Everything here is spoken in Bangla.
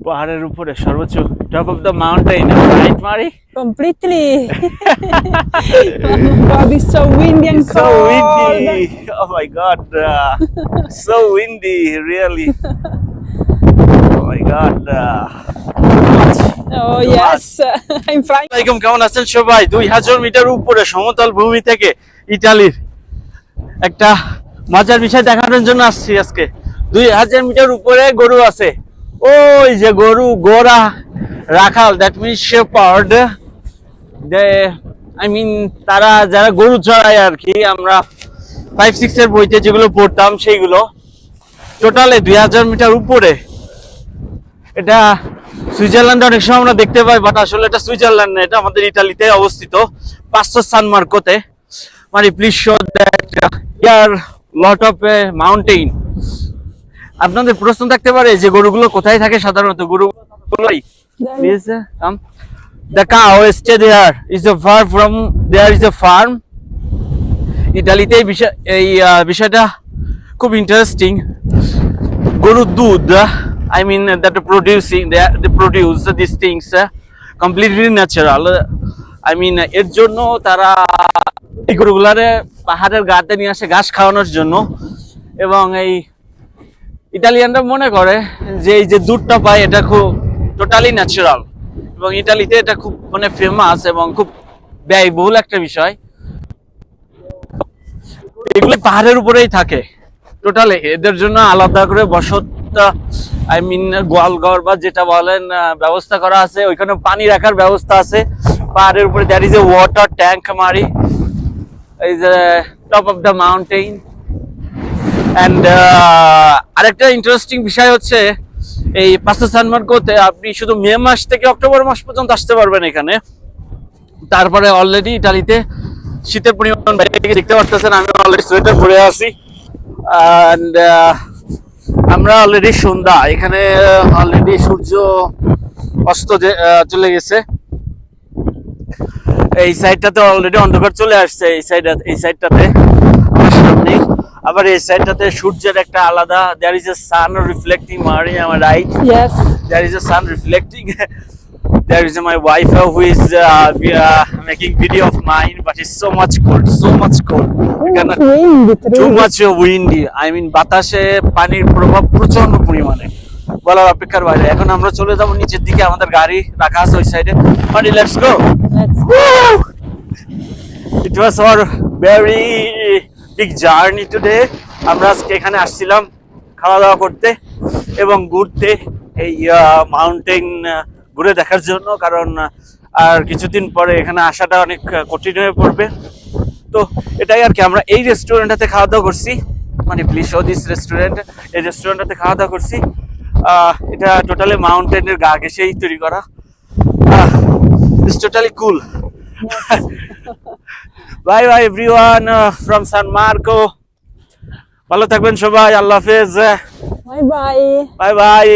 পাহাড়ের উপরে সর্বোচ্চ top of the mountain right মারি Completely. oh God, it's so windy and so cold. windy. Oh my god uh, so windy really. Oh my god uh, Oh yes, I'm flying. আসসালামাইকুম কেমন আছেন সবাই? দুই হাজার মিটার উপরে সমতল ভূমি থেকে ইটালির একটা মজার বিষয় দেখানোর জন্য আসছি আজকে। দুই হাজার মিটার উপরে গরু আছে। ওই যে গরু গোরা রাখাল that mean shepherd they I mean তারা যারা গরু চড়ায় আর কি, আমরা ফাইভ সিক্স এর বইতে যেগুলো পড়তাম সেইগুলো। টোটালে দুই হাজার মিটার উপরে। এটা সুইজারল্যান্ড অনেক সময় আমরা দেখতে পাই বাট আসলে এটা সুইজারল্যান্ড না, এটা আমাদের ইটালিতে অবস্থিত, পাঁচশো সান মার্কোতে। মানে please show that here lot of mountain আপনাদের প্রশ্ন থাকতে পারে যে গরুগুলো কোথায় থাকে সাধারণত? গরুগুলোই the cow stay there is a far from there is a farm ইটালিতে এই বিষয় এই বিষয়টা খুব ইন্টারেস্টিং গরুর দুধ I mean that producing they produce this things completely natural I mean এর জন্য তারা এই গরুগুলারে পাহাড়ের গাতে নিয়ে আসে ঘাস খাওয়ানোর জন্য। এবং এই ইটালিয়ানরা মনে করে যে এই যে দুধটা পায়, এটা খুব টোটালি ন্যাচারাল এবং ইটালিতে এটা খুব মানে ফেমাস এবং খুব ব্যয়বহুল একটা বিষয়। এগুলো পাহাড়ের উপরেই থাকে। টোটালি এদের জন্য আলাদা করে বসত আই মিন গোয়ালঘর বা যেটা বলেন ব্যবস্থা করা আছে। ওইখানে পানি রাখার ব্যবস্থা আছে। পাহাড়ের উপরে that is a water tank মারি। এই যে top of the mountain and আরেকটা ইন্টারেস্টিং বিষয় হচ্ছে, এই পাঁচশো সানমার্কোতে আপনি শুধু মে মাস থেকে অক্টোবর মাস পর্যন্ত আসতে পারবেন এখানে। তারপরে অলরেডি ইটালিতে শীতের পরিমাণ গেছে, দেখতে পাচ্ছেন আমি অলরেডি সোয়েটার পরে আছি। অ্যান্ড আমরা অলরেডি সন্ধ্যা, এখানে অলরেডি সূর্য অস্ত চলে গেছে। এই সাইডটাতে অলরেডি অন্ধকার চলে আসছে, এই সাইড এই সাইডটাতে আমার সামনে আবার এই সাইডটাতে সূর্যের একটা আলাদা দেয়ার ইজ এ সান রিফ্লেক্টিং মারি আমার right Yes. there is a sun reflecting. There is my wife uh, who is uh, we are making video of mine but it's so much cold so much cold. এখানে Windy, too much windy. I mean বাতাসে পানির প্রভাব প্রচণ্ড পরিমাণে। বলার অপেক্ষার বাইরে। এখন আমরা চলে যাব নিচের দিকে। আমাদের গাড়ি রাখা আছে ওই সাইডে মানে let's go it was our very big journey today আমরা আজকে এখানে আসছিলাম খাওয়া দাওয়া করতে এবং ঘুরতে এই মাউন্টেন ঘুরে দেখার জন্য কারণ আর কিছুদিন পরে এখানে আসাটা অনেক কঠিন হয়ে পড়বে। তো এটাই আর কি, আমরা এই রেস্টুরেন্টটাতে খাওয়া দাওয়া করছি। মানে প্লিজ দিস রেস্টুরেন্ট এই রেস্টুরেন্টটাতে খাওয়া দাওয়া করছি এটা টোটালি মাউন্টেনের গা ঘেসেই তৈরি করা। It's totally cool bye bye everyone from San Marco ভালো থাকবেন সবাই আল্লাহ হাফেজ। Bye bye bye bye